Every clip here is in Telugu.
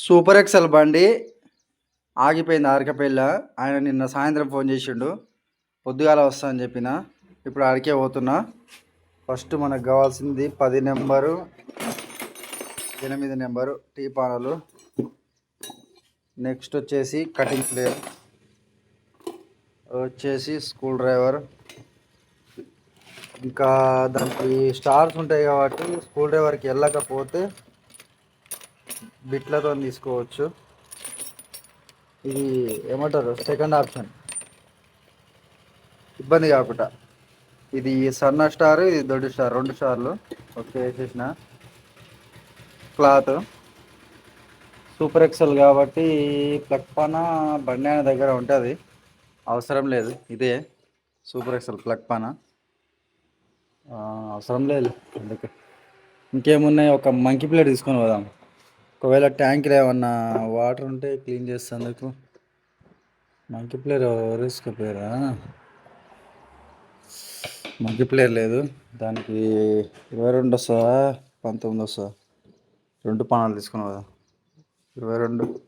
సూపర్ ఎక్సెల్ బండి ఆగిపోయింది ఆరకపల్లి ఆయన నిన్న సాయంత్రం ఫోన్ చేసిండు. పొద్దుగాల వస్తా అని చెప్పిన. ఇప్పుడు ఆడికే పోతున్నా. ఫస్ట్ మనకు కావాల్సింది పది నెంబరు ఎనిమిది నెంబరు టీ పానలు. నెక్స్ట్ వచ్చేసి కటింగ్ ప్లేయర్. వచ్చేసి స్కూల్ డ్రైవర్. ఇంకా దానికి స్టార్స్ ఉంటాయి కాబట్టి స్కూల్ డ్రైవర్కి వెళ్ళకపోతే బిట్లతో తీసుకోవచ్చు. ఇది ఏమంటారు? సెకండ్ ఆప్షన్ ఇబ్బంది కాకుండా. ఇది సన్న స్టార్ ఇది దొడ్డు స్టార్ రెండు స్టార్లు. ఓకే వేసేసిన. క్లాత్. సూపర్ ఎక్సెల్ కాబట్టి ప్లగ్ పాన బండి ఆయన దగ్గర ఉంటుంది. అవసరం లేదు. ఇదే సూపర్ ఎక్సెల్ ప్లగ్ పాన. అవసరం లేదు. అందుకే. ఇంకేమున్నాయి? ఒక మంకీ ప్లేట్ తీసుకొని పోదాం. ఒకవేళ ట్యాంక్లో ఏమన్నా వాటర్ ఉంటే క్లీన్ చేసేందుకు మంకీ ప్లేయర్ తీసుకుపోయారా? మంకీ ప్లేయర్ లేదు. దానికి ఇరవై రెండు వస్తుందా? పంతొమ్మిది వస్తుందా? రెండు పానాలు తీసుకున్నావు కదా. ఇరవై రెండు.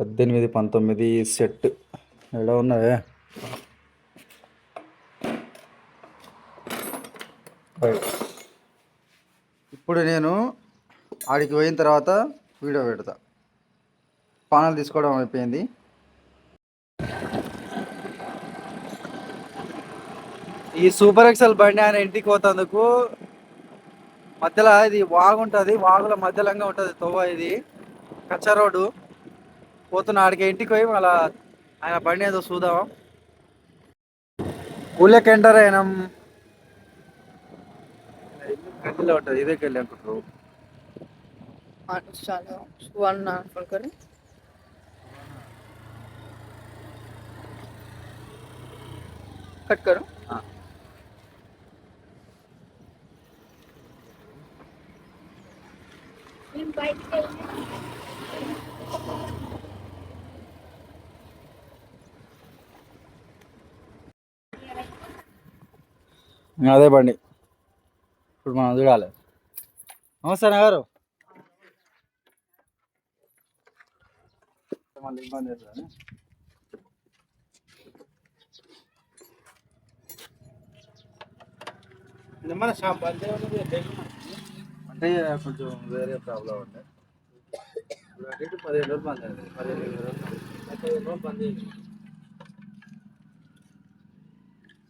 పద్దెనిమిది పంతొమ్మిది సెట్. ఎలా ఉన్నవే? ఇప్పుడు నేను ఆడికి పోయిన తర్వాత వీడియో పెడతా. పానాలు తీసుకోవడం అయిపోయింది. ఈ సూపర్ ఎక్సెల్ బండి ఆయన ఇంటికి పోతందుకు మధ్యలో ఇది వాగుంటుంది వాగుల మధ్యలంగా ఉంటుంది తోవ ఇది కచ్చా రోడ్డు. పోతున్న ఆడికి ఇంటికి పోయి మళ్ళా ఆయన బండి ఏదో చూద్దాం. ఊళ్ళోకి ఎంటర్ అయినాం గల్లీలో ఉంటుంది ఇదే గల్లీ అనుకుంటారు చాలా సువర్ణ అనుకోరు कट करो हाँ। అదే బండి ఇప్పుడు మనం చూడాలి నమస్తే గారు మళ్ళీ ఇబ్బంది అవుతుందని. షాప్ ఉన్నది అంటే కొంచెం వేరే ప్రాబ్లం ఇప్పుడు అటు పదిహేను రోజులు బంద్ అయింది. పదిహేను ఇరవై రోజులు బంద్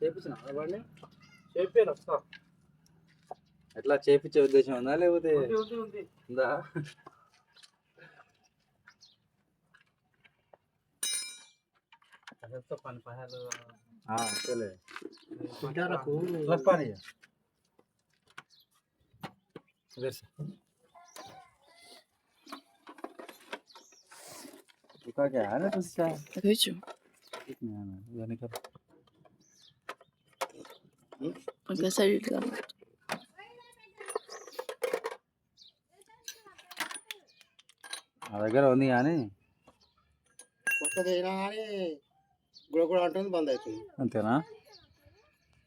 చేపించిన చెప్పారు వస్తా ఎట్లా చేపించే ఉద్దేశం ఉందా లేకపోతే ఉంది? ఉంది ఉంది ఉందా అదంతా పని పహాలు ఆ, అంతేలే కుంటారకు ప్లస్ పానీ అదే సార్ दुका क्या है ना तुझसा भेजो जाने का और कैसा एडिट करना నా దగ్గర ఉంది కానీ కొత్తది అయినా కానీ గుడ గుడ అంటుంది బంద్ అవుతుంది అంతేనా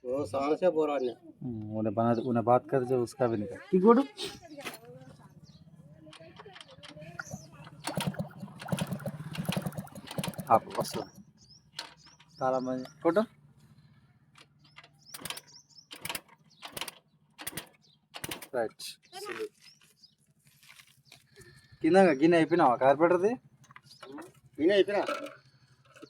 ఓ సానసే పోరాడినా हम्म, उन्हें बना उन्हें बात कर जो उसका भी निकल की गुड आप बस ताला में फोटो రైట్ కింద గిన్నె అయిపోయినావా కార్పెంటర్ది వినే అయిపోయినా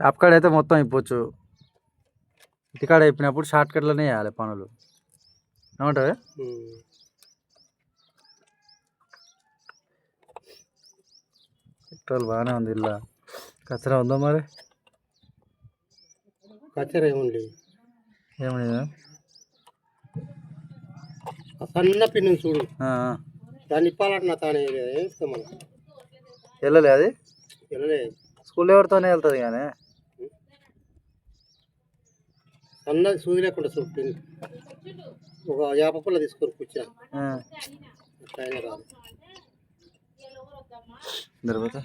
షాప్ కాడ అయితే మొత్తం అయిపోవచ్చు. ఇంటికాడ అయిపోయినప్పుడు షార్ట్ కట్లోనే వేయాలి పనులు. ఏమంటారు పెట్రోల్ బాగానే ఉంది ఇలా కచరా ఉందా మరి? కచ్చర ఏముంది ఏమని ఆ సన్న పిన్ని చూడు. దాన్ని ఇప్పాలంటున్నా తానే వెళ్ళలే అది? వెళ్ళలే స్కూల్ ఎవరితోనే వెళ్తుంది కానీ. సన్నది సూది లేకుండా పిన్ని ఒక యాప పుల్ల తీసుకొని కూర్చున్నా. ఆ, అట్లా అయినా రాదు. తర్వాత?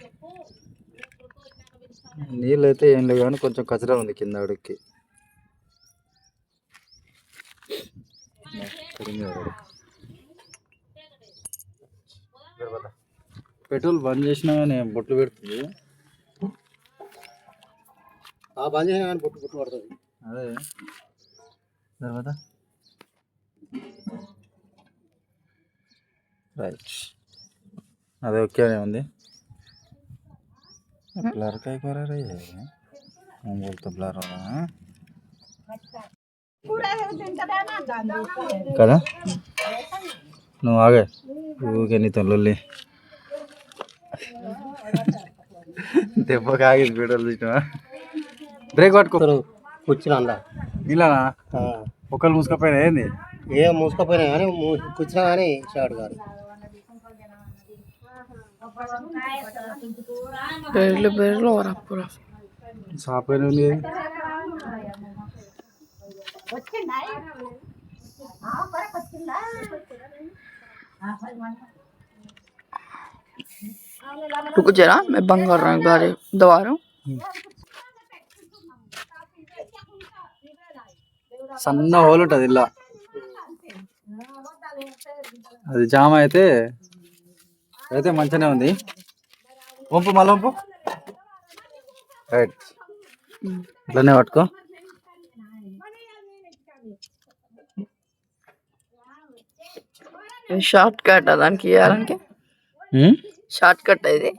నీళ్ళు అయితే ఏం లేవు కానీ కొంచెం కచరా ఉంది కింద అడుక్కి. పెట్రోల్ బంద్ చేసినా కానీ బొట్లు పెడుతుంది. ఆ బంద్ చేసినా కానీ పుట్టు పుట్టు పడుతుంది అదే. తర్వాత? రైట్. అదే ఓకేనే ఉంది. బ్లర్ కాయ కూర బ్లర్ కదా? నువ్వు ఆగే. ఊకే నీతో లొల్లి. దెబ్బకి ఆగింది వీడియోలు చూసినా బ్రేక్ పట్టుకోరు కూర్చున్నా అందా ఇలానా ఒకళ్ళు మూసుకపోయినా ఏంది ఏం మూసుకపోయినా కానీ మూ- కూర్చున్నా కానీ షార్ట్ కాదు బెర్లు బెర్లు వరప్పుర సాపైన ఉంది रुक जरा मैं बंद कर रहा हूँ एक సన్న హోల్ ఉంటుంది ఇలా. అది జామ అయితే అయితే మంచిగానే ఉంది. వంపు మళ్ళీ వంపు. రైట్. ఇట్లనే పట్టుకో. షార్ట్ కట్ దానికి ఇవ్వాలంటే షార్ట్ కట్ ఇది?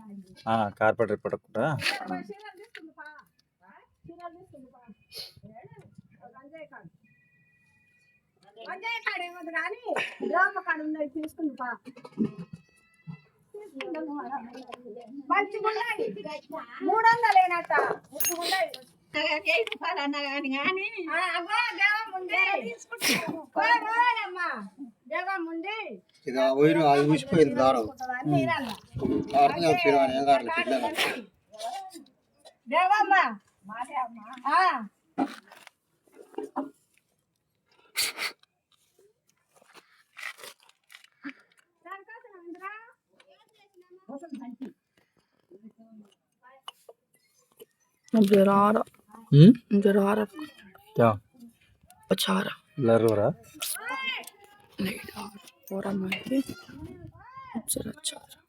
కార్పెట్ పట్టకుండా మూడు వందలేనట ముందే ఇక పోయిన అది ఊసిపోయింది దారం. ఆడుతూనే వచ్చిన ఏం కాదు పిల్లలు దేవమ్మ. ఆ, जरा आ रहा हम्म? जरा आ रहा क्या? अच्छा आ रहा ब्लर हो रहा? नहीं आ रहा हो रहा मैं भी जरा अच्छा आ रहा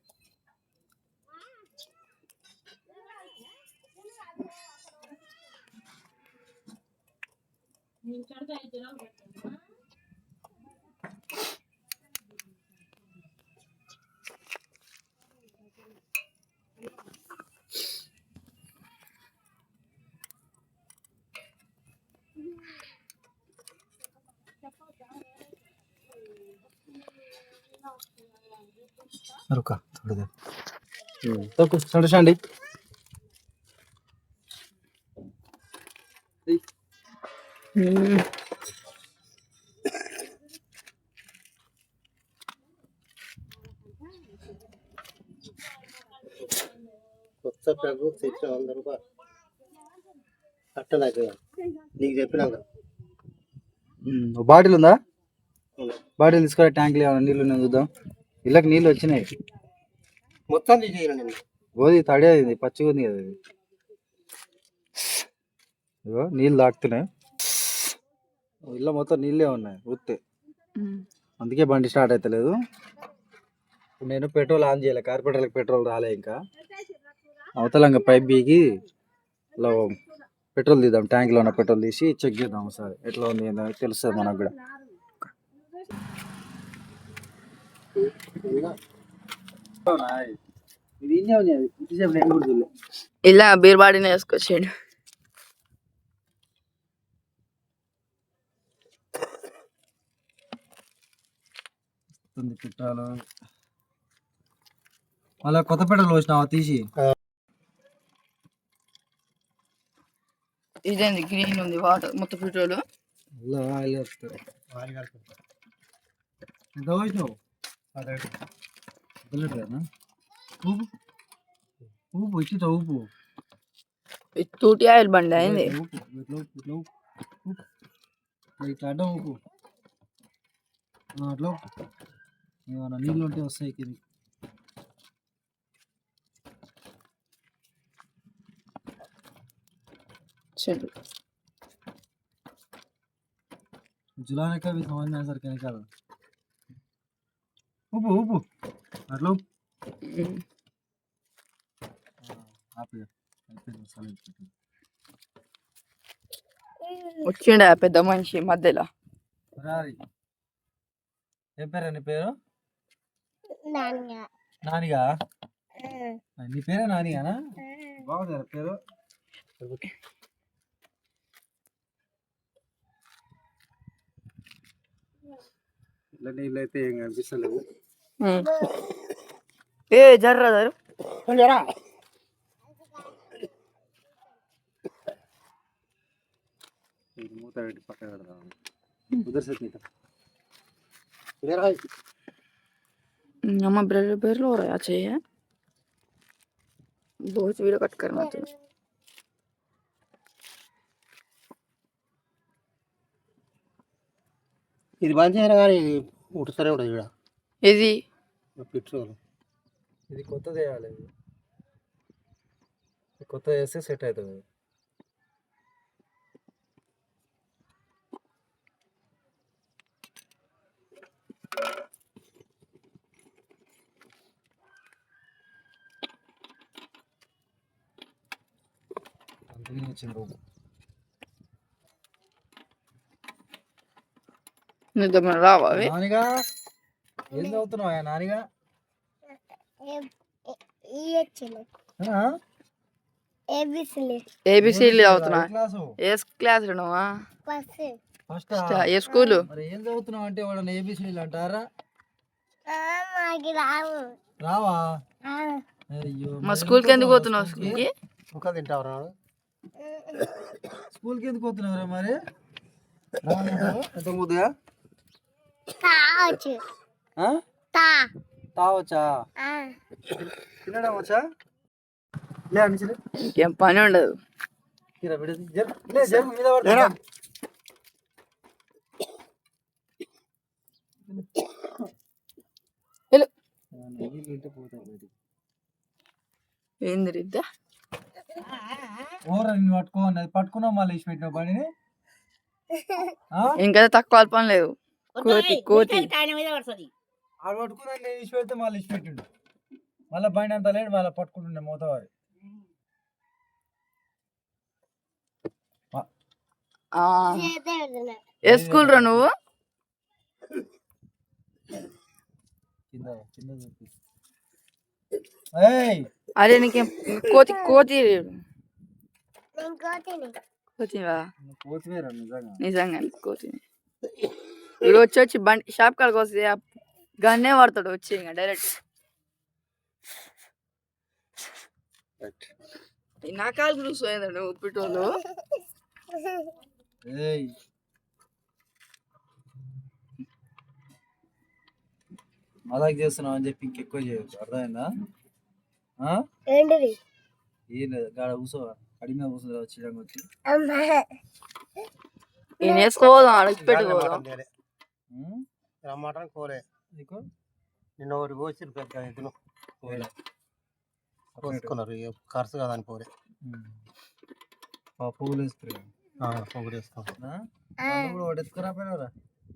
रुका थोड़ी देर तो कुछ थोड़ी शांडी हम्म, కొత్త పెగ్గు తెచ్చిన వంద రూపాయలు అట్ట నాకు నీకు చెప్పినాక బాటిల్ ఉందా ఉంది. బాటిల్ తీసుకోవాలి ట్యాంక్లు ఏమైనా నీళ్ళు ఉన్నాయి చూద్దాం. నీళ్ళు వచ్చినాయి. మొత్తం తీసేయాలి గోధి తడి పచ్చిగా ఉంది కదా నీళ్ళు తాకుతున్నాయి. ఇళ్ళ మొత్తం నీళ్ళే ఉన్నాయి ఉత్తే. అందుకే బండి స్టార్ట్ అవుతలేదు నేను పెట్రోల్ ఆన్ చేయలే కార్పొరేటర్లకు పెట్రోల్ రాలే ఇంకా. అవతల ఇంకా పైప్ బీగి ఇలా పెట్రోల్ తీద్దాం ట్యాంక్లో ఉన్న పెట్రోల్ తీసి చెక్ చేద్దాం ఒకసారి. ఎట్లా ఉంది తెలుస్తుంది మనకు కూడా. ఇలా బీర్బాడిని వేసుకొచ్చాడు పెట్టాలు మళ్ళీ కొత్త పెట్రోల్ వచ్చినావా తీసి ఇదేంది గ్రీన్ ఉంది వాటర్ మొత్తం petrol ఇలా ఆయిల్ వస్తుంది ఎంత పోసినావు వదిలేట్లేనా ఊపు ఊపు ఇచ్చి ఊపు ఇది తూటి ఆయిల్ బండి అయింది ఊపు ఇట్లా ఊపు ఇట్లా ఊపు ఊపు మరి ఇట్లా అడ్డం ఊపు ఆ, అట్లా ఊపు ఏమన్నా నీళ్ళు ఉంటే వస్తాయి కింద చెడు जुलाने का भी समझ में सर कहने का ఉప్పు ఉప్పు. అట్లా వచ్చిండ పెద్ద మనిషి మధ్యలో? ఏం పేరు నీ పేరు? నానిగా? నీ పేరే నానిగానా బాగుంది పేరు? ఇట్లా నీళ్ళు అయితే ఏం కనిపిస్తలేవు ఏ జర్రా జరు కొంచెరా ఇది మూత పెట్టి పక్కన పెడదాం కుదిరిసేది అమ్మ బ్రెడ్ పేర్లు रहा चाहिए बहुत वीडियो कट करना था ఇది బంద్ చేయరు కానీ ఇది ఉట్టుతూనే ఉంటుంది ఇక్కడ ఇది పెట్రోల్. ఇది కొత్తది వేయాలి ఇది కొత్త వేస్తే సెట్ అవుతుంది. అందుకని వచ్చింది రూమ్. నిజమే రావా అవి? నానిగా? ఏం చదువుతున్నావు నానిగా? ఏబిసిడి. చదువుతున్నా. ఏ క్లాసు? నువ్వా? ఫస్ట్. ఏ స్కూలు? మరి ఏం చదువుతున్నావు అంటే వాళ్ళని ఏబిసిడీలు అంటారా? రావా. అయ్యో మా స్కూల్కి ఎందుకు పోతున్నావు? స్కూల్కి? ముక్కలు తింటావు రాడు? స్కూల్కి ఎందుకు పోతున్నావురా మరి? రావాలంటావా? ఎంత ముద్దుగా? తావచ్చా తినడం వచ్చా? లే అనిచి ఇంకేం పని ఉండదు. తీరా విడది జరు లే జరు మీద ఏంది రిద్దా? ఓరా నిన్ను పట్టుకో అన్నది. పట్టుకున్నావు మళ్ళీ ఇచ్చి పెట్టినావు బండిని? ఆ? ఇంకా తక్కువ పని లేదు. కోతి కోతి. ఆడు పట్టుకున్నా నేను ఇచ్చి పెడితే మళ్ళీ ఇచ్చి పెట్టిండు. మళ్ళీ బండి అంత లేడు మళ్ళీ పట్టుకుంటుండే మోతవారి. ఆ. ఏ స్కూల్ రా నువ్వు? అరే నీకేం కోతి కోతి కోతివా? నిజంగా? నిజంగా కోతి ఇప్పుడు వచ్చి వచ్చి బండి షాప్ కాడికి వస్తే గన్నే పడతాడు వచ్చి ఇంకా డైరెక్ట్. నా కాలు నువ్వు ఉప్పిటోళ్ళు ఏయ్. మదాక్ చేస్తున్నావు అని చెప్పి ఇంకెక్కువ చేయొచ్చు అర్థమైందా? ఆ? ఏంటిది? ఏం లేదు గాడ కూసో అడిగిన కూర్చో వచ్చేయడానికి వచ్చి. నేను వేసుకోదాం అడిగి? రమ్మాట కోరే. నీకు? నిన్న ఒకటి కోసి పెద్ద ఏలే. కోసుకున్నారు ఖర్చు కదని. ఆ పువ్వులు వేసుకున్నారు కూడా ఒకటి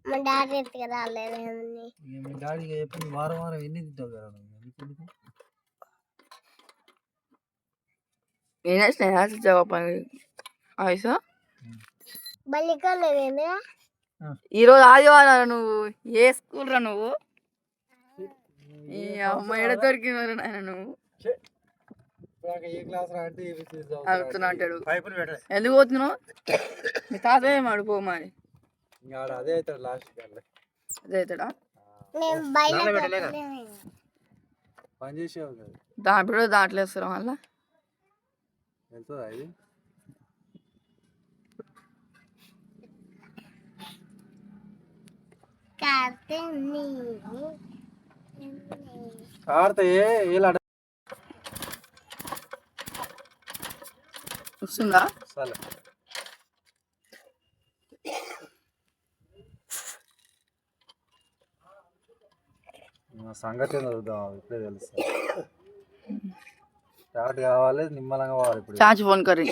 మా డాడీ మీ డాడీ చెప్పింది వారం వారం ఎన్ని తింటావు కదా? నేనే స్నేహాలు జవాబు ఈరోజు ఆదివారం నువ్వు ఏ స్కూల్ రా నువ్వు? ఈ అమ్మ ఎడ దొరికినవరు నాయన నువ్వు? ఇప్పుడు ఏ క్లాస్ రా అంటే ABC చదువుతారా? అడుగుతున్నా అంటాడు పైపులు పెట్టలే. ఎందుకు పోతున్నావు? మీ తాత ఏం అడుగు మరి? అదే అవుతాడు లాస్ట్ అదే అవుతాడా? దాంట్లో దాంట్లో వేస్తారు మళ్ళా? వెళ్తుందా ఆడతాయే ఏలాడ వస్తుందా? సరే సంగతి చూద్దాం ఇప్పుడే తెలుసు స్టార్ట్ కావాలి నిమ్మలంగా కావాలి ఇప్పుడు. చాచి ఫోన్ కర్రీ.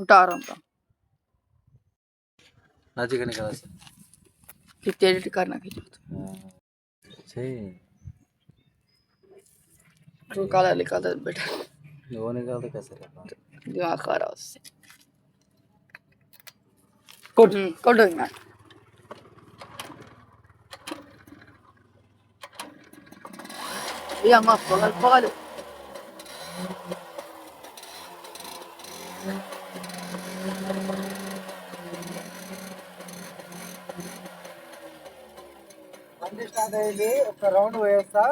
ఉంటారు అంతా నా చికెన్ కదా sir. Fifty eight curry Sí. तो काला le cala बेटा। वो निकाल कैसे दिमाग खा रहा उससे। कोट कोट ना या माफ़ ما فضل فضل అయింది ఒక రౌండ్ వేస్తా.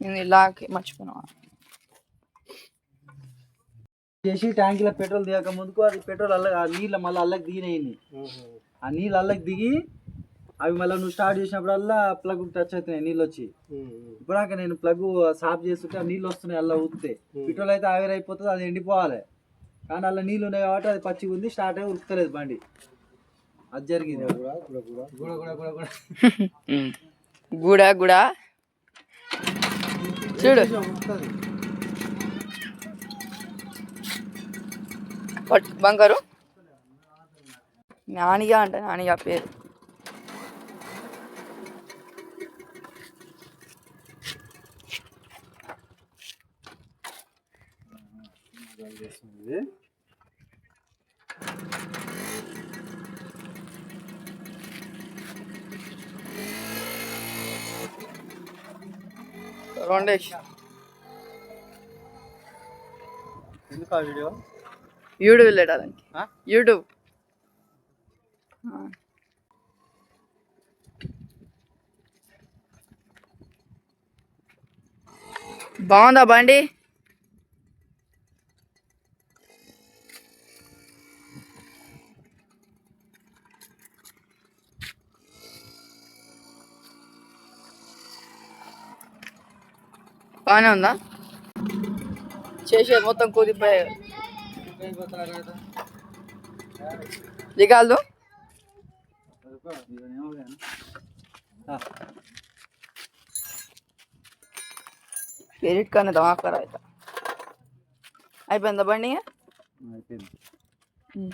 నేను ఇలాగే మర్చిపోయినా. చేసి ట్యాంకీలో పెట్రోల్ దిగక ముందుకు అది పెట్రోల్ అల్ల ఆ నీళ్ళ మళ్ళీ అల్లకి దిగినాయి ఆ నీళ్ళు అల్లకి దిగి అవి మళ్ళీ నువ్వు స్టార్ట్ చేసినప్పుడల్లా ప్లగ్ టచ్ అవుతున్నాయి నీళ్ళు వచ్చి ఇప్పుడాక నేను ప్లగ్ సాఫ్ చేస్తుంటే ఆ నీళ్ళు వస్తున్నాయి అలా ఊపితే పెట్రోల్ అయితే ఆవిరి అయిపోతుంది అది ఎండిపోవాలి. కానీ అలా నీళ్ళు ఉన్నాయి కాబట్టి అది పచ్చిగా ఉంది స్టార్ట్ అయ్యి ఉరుకుతలేదు బండి. అది జరిగింది. కూడా కూడా కూడా కూడా కూడా గుడా గుడా. చూడు. బంగారు. నానిగా అంట నానిగా పేరు. చేస్తుంది ఎందుకు ఆ వీడియో? యూట్యూబ్ వెళ్ళడానికి? యూట్యూబ్. బాగుందా బండి? బాగానే ఉందా? చేసేది మొత్తం కూలిపోయాయి దిగాలు ఎడిట్ కానీ దమాకరా అయితే. అయిపోయిందా బండి అయిపోయింది. ఉమ్.